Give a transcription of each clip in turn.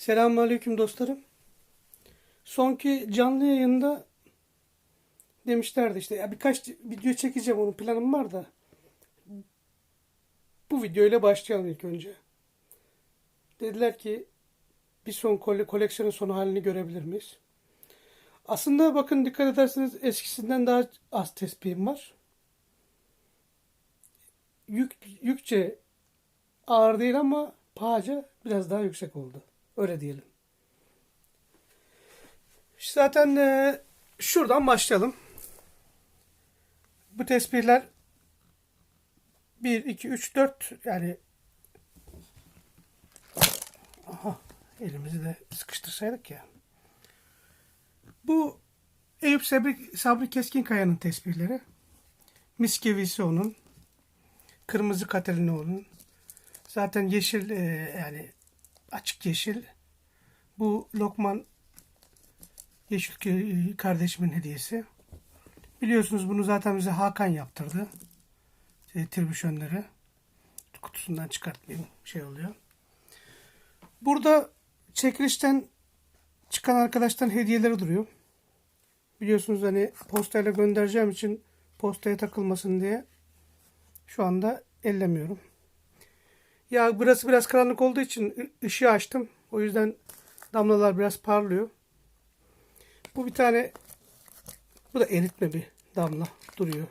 Selamünaleyküm dostlarım. Sonki canlı yayında demişlerdi işte ya birkaç video çekeceğim onun planım var da bu videoyla başlayalım ilk önce. Dediler ki bir son kole, koleksiyonun son halini görebilir miyiz? Aslında bakın dikkat ederseniz eskisinden daha az tespihim var. Yük, yükçe ağır değil ama pahaca biraz daha yüksek oldu. Öyle diyelim. Zaten e, şuradan başlayalım. Bu tespihler 1, 2, 3, 4 yani aha elimizi de sıkıştırsaydık ya. Bu Eyüp Sabri, Sabri Keskinkaya'nın tespihleri. Miskevisi onun. Kırmızı Katelini onun. Zaten yeşil e, yani açık yeşil. Bu Lokman Yeşil kardeşimin hediyesi. Biliyorsunuz bunu zaten bize Hakan yaptırdı. Şey, tribüşönleri. Kutusundan çıkartmayayım şey oluyor. Burada çekilişten çıkan arkadaştan hediyeleri duruyor. Biliyorsunuz hani postayla göndereceğim için postaya takılmasın diye şu anda ellemiyorum. Ya burası biraz karanlık olduğu için ışığı açtım. O yüzden damlalar biraz parlıyor. Bu bir tane bu da eritme bir damla duruyor.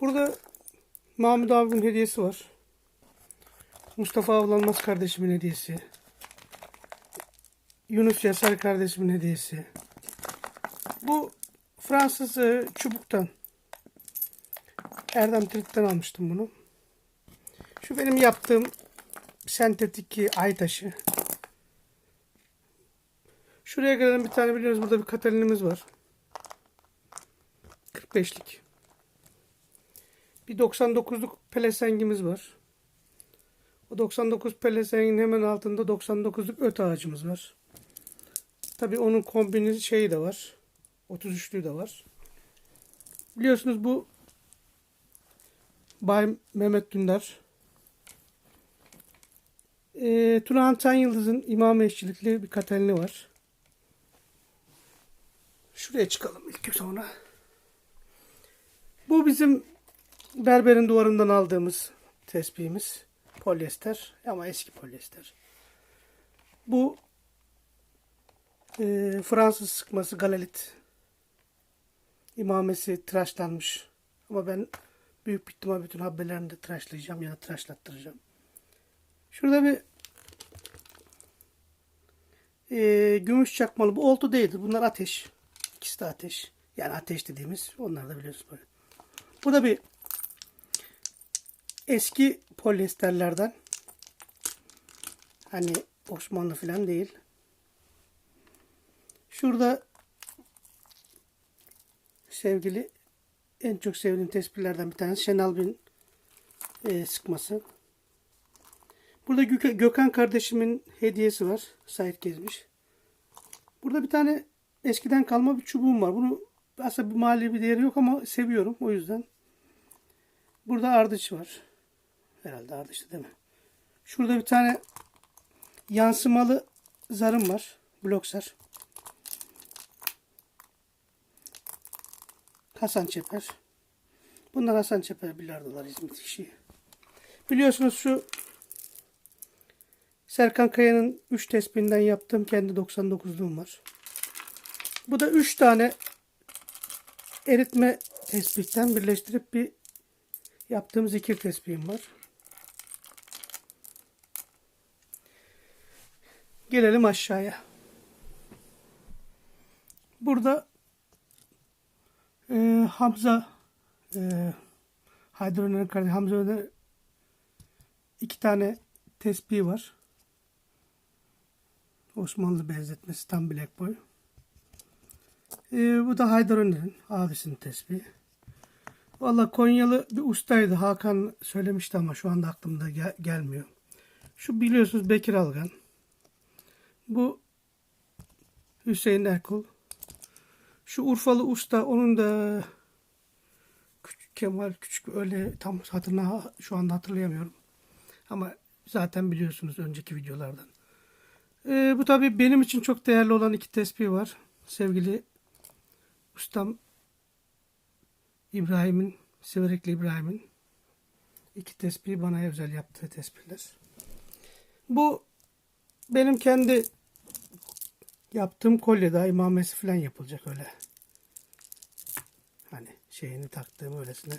Burada Mahmut abimin hediyesi var. Mustafa Avlanmaz kardeşimin hediyesi. Yunus Yasar kardeşimin hediyesi. Bu Fransız çubuktan. Erdem Trit'ten almıştım bunu. Şu benim yaptığım sentetik ay taşı. Şuraya gelen bir tane biliyoruz burada bir katalinimiz var. 45'lik. Bir 99'luk pelesengimiz var. O 99 pelesengin hemen altında 99'luk öt ağacımız var. Tabii onun kombini şeyi de var. 33'lüğü de var. Biliyorsunuz bu Bay Mehmet Dündar e, Tuna Tan Yıldız'ın imam eşçilikli bir katalini var. Şuraya çıkalım ilk sonra. Bu bizim berberin duvarından aldığımız tespihimiz. Polyester ama eski polyester. Bu e, Fransız sıkması galalit imamesi tıraşlanmış. Ama ben büyük bir ihtimal bütün habbelerini de tıraşlayacağım ya da tıraşlattıracağım. Şurada bir e, gümüş çakmalı. Bu oltu değildir. Bunlar ateş. İkisi de ateş. Yani ateş dediğimiz. Onlar da biliyorsunuz böyle. Bu da bir eski polyesterlerden. Hani Osmanlı falan değil. Şurada sevgili en çok sevdiğim tespihlerden bir tanesi Şenal Bin e, sıkması. Burada Gök- Gökhan kardeşimin hediyesi var. Sait gezmiş. Burada bir tane eskiden kalma bir çubuğum var. Bunu aslında bir mali bir değeri yok ama seviyorum o yüzden. Burada ardıç var. Herhalde ardıçtı değil mi? Şurada bir tane yansımalı zarım var. Blokser. Hasan Çeper. Bunlar Hasan Çeper bilardolar İzmit işi. Biliyorsunuz şu Serkan Kaya'nın 3 tespihinden yaptığım kendi 99'luğum var. Bu da 3 tane eritme tespihten birleştirip bir yaptığım zikir tespihim var. Gelelim aşağıya. Burada e, Hamza e, Haydar Öner iki tane tespihi var. Osmanlı benzetmesi tam Black Boy. Ee, bu da Haydar Öner'in abisinin tespihi. Valla Konyalı bir ustaydı. Hakan söylemişti ama şu anda aklımda gel- gelmiyor. Şu biliyorsunuz Bekir Algan. Bu Hüseyin Erkul. Şu Urfalı usta onun da Küçük Kemal Küçük öyle tam hatırına şu anda hatırlayamıyorum. Ama zaten biliyorsunuz önceki videolardan. Ee, bu tabii benim için çok değerli olan iki tespih var. Sevgili ustam İbrahim'in, Siverekli İbrahim'in iki tespihi bana özel yaptığı tespihler. Bu benim kendi yaptığım kolyede imamesi falan yapılacak öyle. Hani şeyini taktığım öylesine.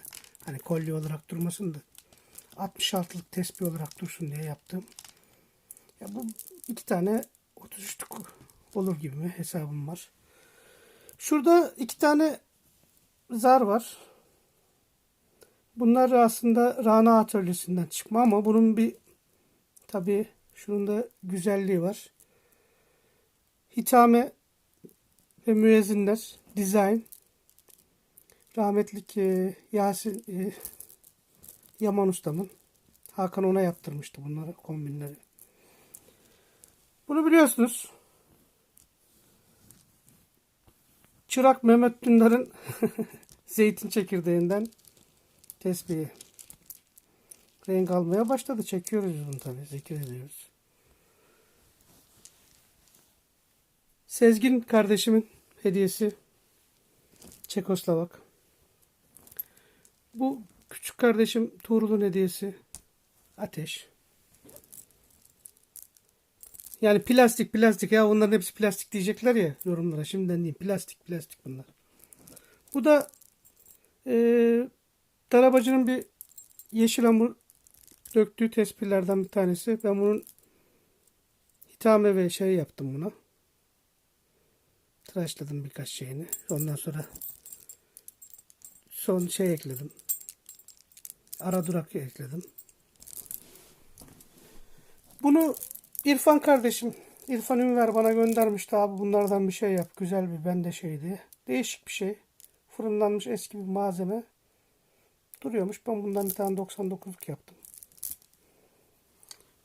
Hani kolye olarak durmasın da 66'lık tespih olarak dursun diye yaptım. Ya bu iki tane 33'lük olur gibi mi hesabım var. Şurada iki tane zar var. Bunlar aslında Rana atölyesinden çıkma ama bunun bir tabi şunun da güzelliği var. Hitame ve müezzinler design rahmetlik e, Yasin e, Yaman ustamın Hakan ona yaptırmıştı bunları kombinleri. Bunu biliyorsunuz. Çırak Mehmet Dündar'ın zeytin çekirdeğinden tespihi. Renk almaya başladı. Çekiyoruz bunu tabii. Zikir ediyoruz. Sezgin kardeşimin hediyesi. Çekoslovak. Bu küçük kardeşim Tuğrul'un hediyesi. Ateş. Yani plastik plastik ya onların hepsi plastik diyecekler ya yorumlara. Şimdiden diyeyim plastik plastik bunlar. Bu da e, Darabacı'nın bir yeşil hamur döktüğü tespihlerden bir tanesi. Ben bunun hitame ve şey yaptım buna. Tıraşladım birkaç şeyini. Ondan sonra son şey ekledim. Ara durak ekledim. Bunu İrfan kardeşim, İrfan Ünver bana göndermişti abi bunlardan bir şey yap. Güzel bir bende şeydi. Değişik bir şey. Fırınlanmış eski bir malzeme. Duruyormuş. Ben bundan bir tane 99'luk yaptım.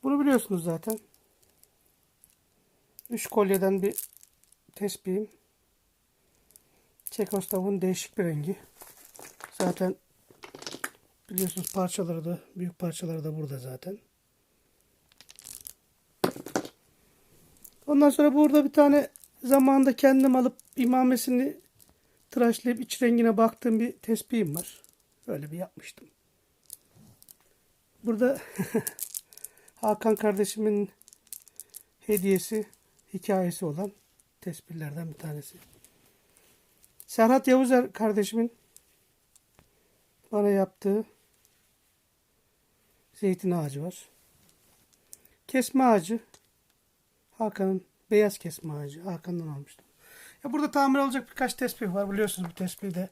Bunu biliyorsunuz zaten. Üç kolyeden bir tespihim. Çekostav'ın değişik bir rengi. Zaten biliyorsunuz parçaları da büyük parçaları da burada zaten. Ondan sonra burada bir tane zamanında kendim alıp imamesini tıraşlayıp iç rengine baktığım bir tespihim var. Öyle bir yapmıştım. Burada Hakan kardeşimin hediyesi, hikayesi olan tespihlerden bir tanesi. Serhat Yavuzer kardeşimin bana yaptığı zeytin ağacı var. Kesme ağacı Hakan'ın beyaz kesme ağacı. Hakan'dan almıştım. Ya burada tamir olacak birkaç tespih var. Biliyorsunuz bu tespihi de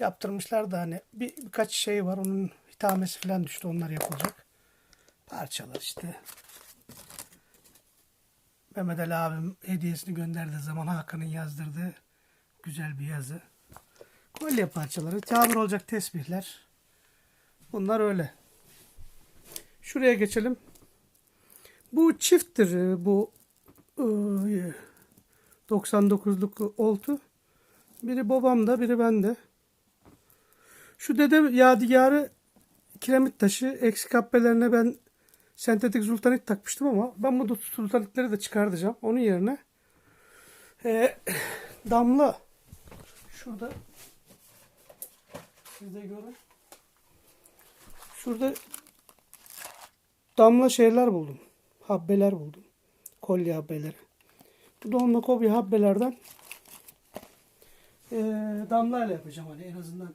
yaptırmışlar da hani bir, birkaç şey var. Onun hitamesi falan düştü. Onlar yapılacak. Parçalar işte. Mehmet Ali abim hediyesini gönderdiği zaman Hakan'ın yazdırdığı güzel bir yazı. Kolye parçaları. Tamir olacak tesbihler. Bunlar öyle. Şuraya geçelim. Bu çifttir. Bu 99'luk oltu. Biri babamda, biri bende. Şu dede yadigarı kiremit taşı eksik habbelerine ben sentetik zultanit takmıştım ama ben bu zultanitleri de çıkartacağım. Onun yerine e, damla şurada siz de görün. Şurada damla şeyler buldum. Habbeler buldum kolye habbeleri. Bu donma kolye habbelerden e, damlayla yapacağım hani en azından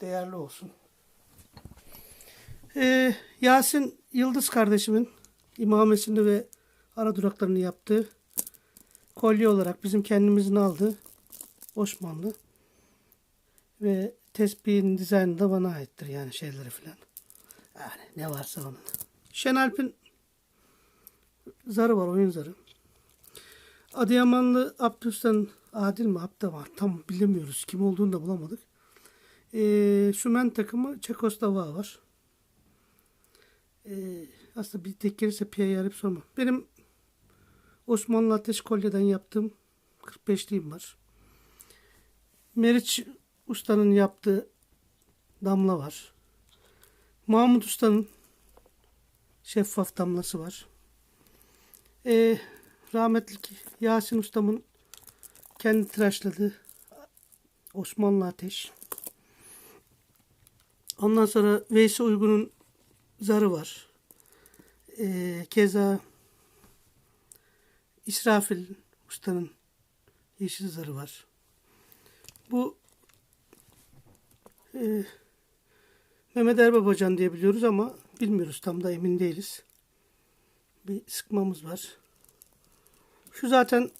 değerli olsun. E, Yasin Yıldız kardeşimin imamesini ve ara duraklarını yaptığı kolye olarak bizim kendimizin aldığı Osmanlı ve tespihin dizaynı da bana aittir yani şeyleri filan. Yani ne varsa onun. Şenalp'in zarı var oyun zarı. Adıyamanlı Abdüstan Adil mi Abda var tam bilemiyoruz kim olduğunu da bulamadık. E, Sümen takımı Çekoslovak var. E, aslında bir tek gelirse Piya'yı arayıp sorma. Benim Osmanlı Ateş Kolye'den yaptığım 45'liğim var. Meriç Usta'nın yaptığı damla var. Mahmut Usta'nın şeffaf damlası var. Ee, rahmetli Yasin Ustam'ın kendi tıraşladığı Osmanlı Ateş. Ondan sonra Veysi Uygun'un zarı var. Ee, keza İsrafil Usta'nın yeşil zarı var. Bu e, Mehmet Erbabacan diye biliyoruz ama bilmiyoruz tam da emin değiliz. Bir sıkmamız var. Şu zaten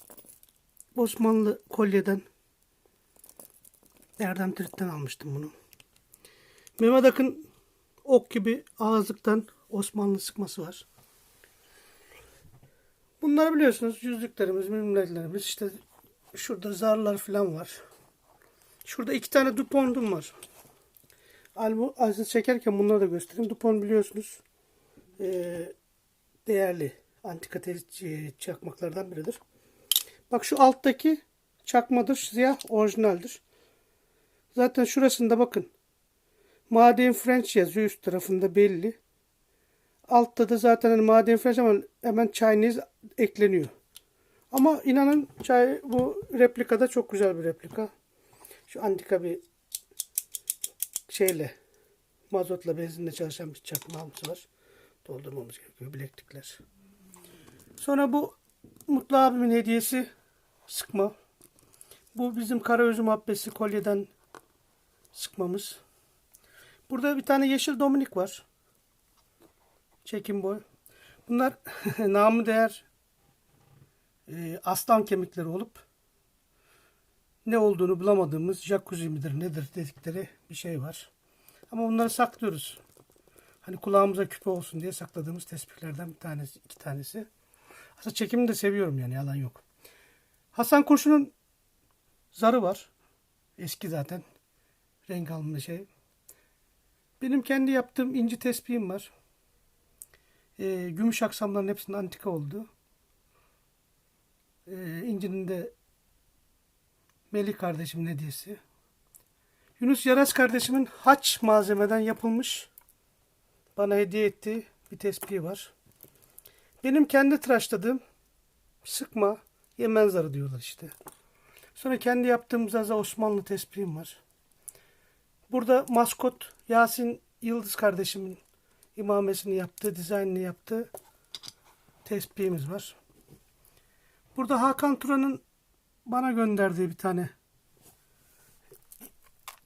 Osmanlı kolyeden Erdem Tirit'ten almıştım bunu. Mehmet Akın ok gibi ağızlıktan Osmanlı sıkması var. Bunları biliyorsunuz yüzlüklerimiz, mimlerlerimiz işte şurada zarlar falan var. Şurada iki tane Dupont'um var. Albüm çekerken bunları da göstereyim. Dupont biliyorsunuz eee, değerli antika tel- çakmaklardan biridir. Bak şu alttaki çakmadır, siyah orijinaldir. Zaten şurasında bakın. Maden French yazıyor üst tarafında belli. Altta da zaten hani Maden French ama hemen Chinese ekleniyor. Ama inanın çay bu replikada çok güzel bir replika. Şu antika bir şeyle mazotla benzinle çalışan bir çakmağımız var. Doldurmamız gerekiyor bileklikler. Sonra bu Mutlu abimin hediyesi sıkma. Bu bizim karaözüm habbesi kolyeden sıkmamız. Burada bir tane yeşil dominik var. Çekim boy. Bunlar namı değer e, aslan kemikleri olup ne olduğunu bulamadığımız jacuzzi midir nedir dedikleri bir şey var. Ama bunları saklıyoruz. Hani kulağımıza küpe olsun diye sakladığımız tespihlerden bir tanesi, iki tanesi. Aslında çekimi de seviyorum yani yalan yok. Hasan Kurşun'un zarı var. Eski zaten. Renk alımlı şey. Benim kendi yaptığım inci tespihim var. Ee, gümüş aksamların hepsinin antika oldu. Ee, incinin de Melih kardeşimin hediyesi. Yunus Yaras kardeşimin haç malzemeden yapılmış bana hediye ettiği bir tespihi var. Benim kendi tıraşladığım sıkma yemen zarı diyorlar işte. Sonra kendi yaptığım Zaza Osmanlı tespihim var. Burada maskot Yasin Yıldız kardeşimin imamesini yaptığı, dizaynını yaptığı tespihimiz var. Burada Hakan Turan'ın bana gönderdiği bir tane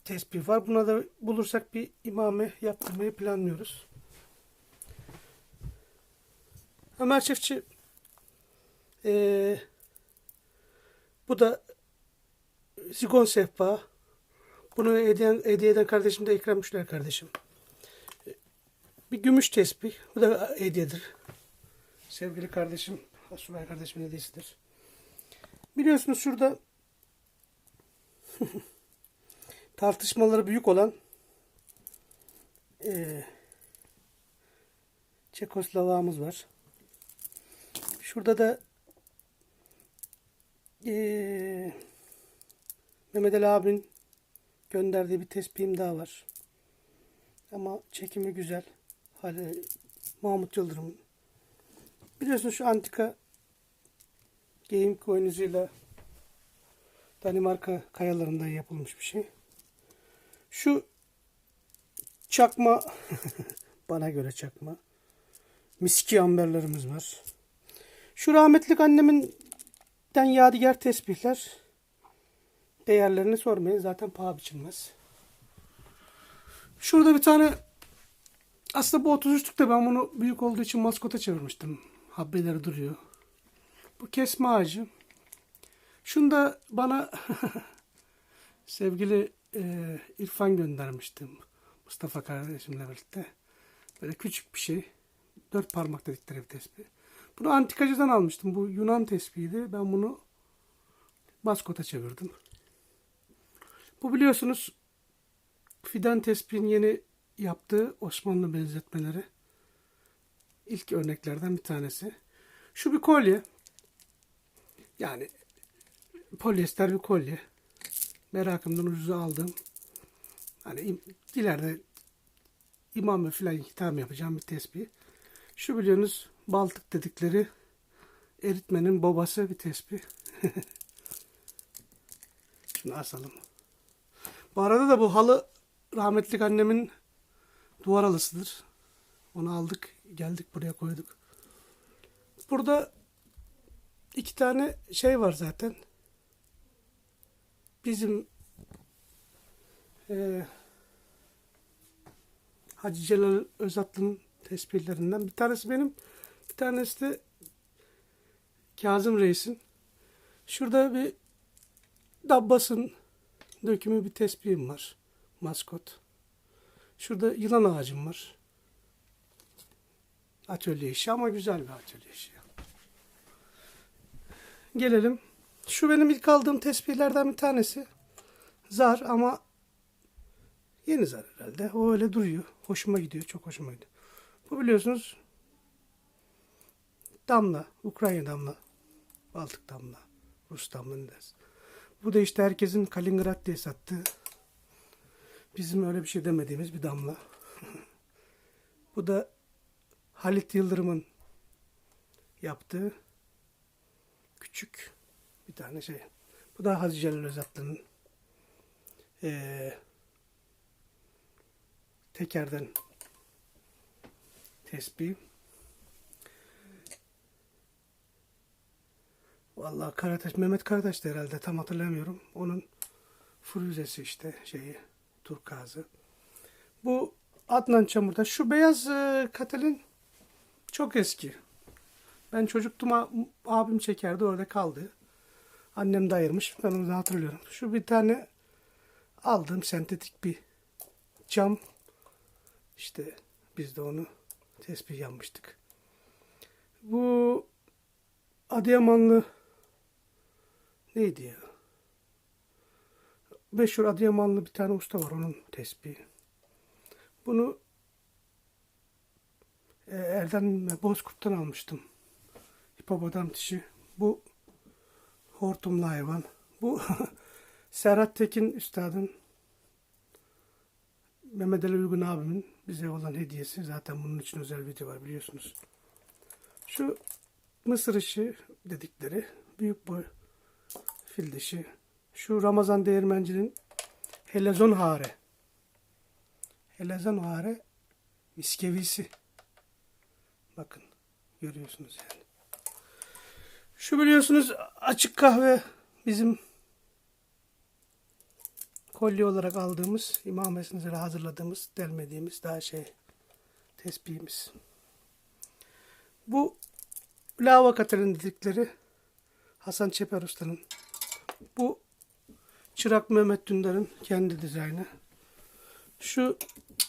tespih var. Buna da bulursak bir imame yaptırmayı planlıyoruz. Ömer Çiftçi eee, bu da Zigon Sehpa. Bunu hediye, hediye eden kardeşim de Ekrem Müşler kardeşim. Bir gümüş tespih. Bu da hediyedir. Sevgili kardeşim, Asubay kardeşimin hediyesidir. Biliyorsunuz şurada tartışmaları büyük olan eee Çekoslovağımız var. Şurada da eee Mehmet Ali abinin gönderdiği bir tespihim daha var. Ama çekimi güzel. Hali Mahmut Yıldırım. Biliyorsunuz şu antika game koyunuzuyla Danimarka kayalarından yapılmış bir şey. Şu çakma bana göre çakma. Miski amberlerimiz var. Şu rahmetlik anneminden yadigar tesbihler. Değerlerini sormayın. Zaten paha biçilmez. Şurada bir tane aslında bu 33'lükte ben bunu büyük olduğu için maskota çevirmiştim. Habbeleri duruyor. Bu kesme ağacı. Şunu da bana sevgili e, İrfan göndermiştim. Mustafa kardeşimle birlikte. Böyle küçük bir şey. Dört parmak dedikleri bir tespih. Bunu antikacıdan almıştım. Bu Yunan tespihiydi. Ben bunu maskota çevirdim. Bu biliyorsunuz Fidan Tespihin yeni yaptığı Osmanlı benzetmeleri. İlk örneklerden bir tanesi. Şu bir kolye. Yani polyester bir kolye. Merakımdan ucuza aldım. Hani ileride imam falan hitam yapacağım bir tespih. Şu biliyorsunuz Baltık dedikleri eritmenin babası bir tespih. Şunu asalım. Bu arada da bu halı rahmetlik annemin duvar halısıdır. Onu aldık, geldik buraya koyduk. Burada iki tane şey var zaten. Bizim eee Hacı Celal Özatlı'nın tespihlerinden. Bir tanesi benim, bir tanesi de Kazım Reis'in. Şurada bir Dabbas'ın dökümü bir tespihim var. Maskot. Şurada yılan ağacım var. Atölye işi ama güzel bir atölye işi. Gelelim. Şu benim ilk aldığım tespihlerden bir tanesi. Zar ama yeni zar herhalde. O öyle duruyor. Hoşuma gidiyor. Çok hoşuma gidiyor. Bu biliyorsunuz damla. Ukrayna damla. Baltık damla. Rus damla ne. Bu da işte herkesin Kaliningrad diye sattığı bizim öyle bir şey demediğimiz bir damla. Bu da Halit Yıldırım'ın yaptığı küçük bir tane şey. Bu da Hacı Celal Özatlı'nın eee, tekerden tespih. Vallahi Karataş, Mehmet Karataş da herhalde tam hatırlamıyorum. Onun fruzesi işte şeyi, turkazı. Bu Adnan Çamur'da. Şu beyaz e, katalin çok eski. Ben çocuktum abim çekerdi orada kaldı. Annem de ayırmış. Ben onu da hatırlıyorum. Şu bir tane aldığım sentetik bir cam. İşte biz de onu tespih yapmıştık. Bu Adıyamanlı neydi ya? Meşhur Adıyamanlı bir tane usta var onun tespihi. Bunu e, Erdem Bozkurt'tan almıştım. Hipopotam dişi. Bu hortumlu hayvan. Bu Serhat Tekin Üstad'ın Mehmet Ali Uygun abimin bize olan hediyesi. Zaten bunun için özel video var biliyorsunuz. Şu mısır işi dedikleri büyük boy fil dişi. Şu Ramazan Değirmenci'nin helezon hare. Helezon hare miskevisi. Bakın görüyorsunuz yani. Şu biliyorsunuz açık kahve bizim kolye olarak aldığımız, imamesinize hazırladığımız, delmediğimiz daha şey tespihimiz. Bu lava katalin dedikleri Hasan Çeper Usta'nın. Bu Çırak Mehmet Dündar'ın kendi dizaynı. Şu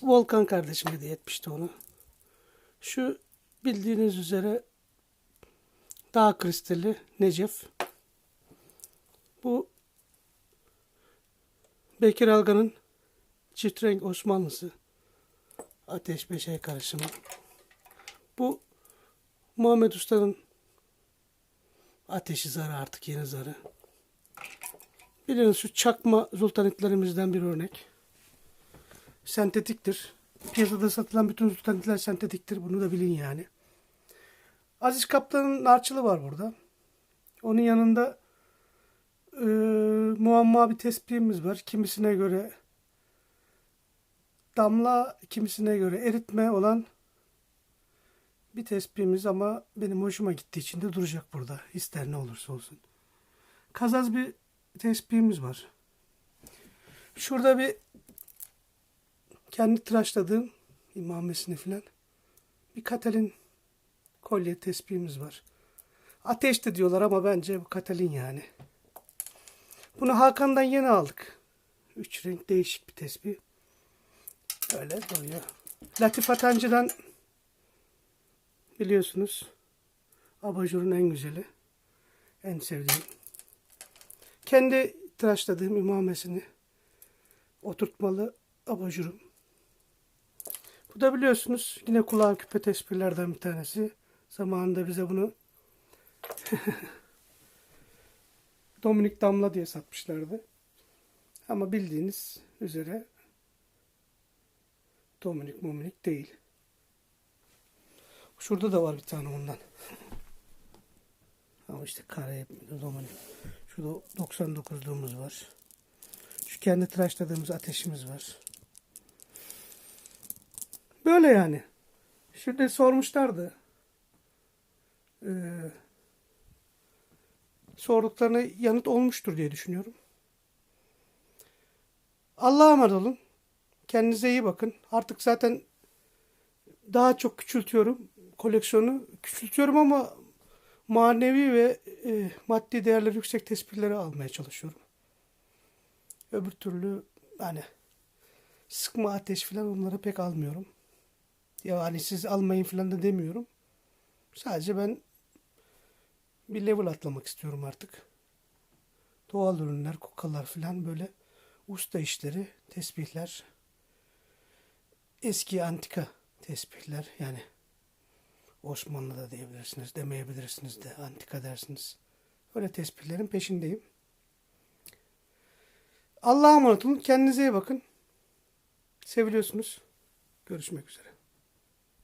Volkan kardeşim hediye etmişti onu. Şu bildiğiniz üzere Dağ kristali Necef. Bu Bekir Algan'ın çift renk Osmanlısı. Ateş beşe karışımı. Bu Muhammed Usta'nın ateşi zarı artık yeni zarı. Biliyorsunuz şu çakma zultanitlerimizden bir örnek. Sentetiktir. Piyasada satılan bütün zultanitler sentetiktir. Bunu da bilin yani. Aziz Kaplan'ın narçılı var burada. Onun yanında e, muamma bir tespihimiz var. Kimisine göre damla, kimisine göre eritme olan bir tespihimiz ama benim hoşuma gittiği için de duracak burada. İster ne olursa olsun. Kazaz bir tespihimiz var. Şurada bir kendi tıraşladığım imamesini filan bir katalin kolye tespihimiz var. Ateş de diyorlar ama bence bu katalin yani. Bunu Hakan'dan yeni aldık. Üç renk değişik bir tespih. Öyle duruyor. Latif Atancı'dan biliyorsunuz abajurun en güzeli. En sevdiğim. Kendi tıraşladığım imamesini oturtmalı abajurum. Bu da biliyorsunuz yine kulağa küpe tespihlerden bir tanesi. Zamanında bize bunu Dominik Damla diye satmışlardı. Ama bildiğiniz üzere Dominik Mominik değil. Şurada da var bir tane ondan. işte kare zaman. Şurada 99'luğumuz var. Şu kendi tıraşladığımız ateşimiz var. Böyle yani. Şurada sormuşlardı. Ee, sorduklarına yanıt olmuştur diye düşünüyorum. Allah'a emanet olun. Kendinize iyi bakın. Artık zaten daha çok küçültüyorum koleksiyonu. Küçültüyorum ama manevi ve e, maddi değerleri yüksek tespitleri almaya çalışıyorum. Öbür türlü hani sıkma ateş falan onları pek almıyorum. Ya hani siz almayın falan da demiyorum. Sadece ben bir level atlamak istiyorum artık. Doğal ürünler, kokalar falan böyle usta işleri, tesbihler, eski antika tesbihler yani Osmanlı da diyebilirsiniz, demeyebilirsiniz de antika dersiniz. Öyle tesbihlerin peşindeyim. Allah'a emanet olun. Kendinize iyi bakın. Seviliyorsunuz. Görüşmek üzere.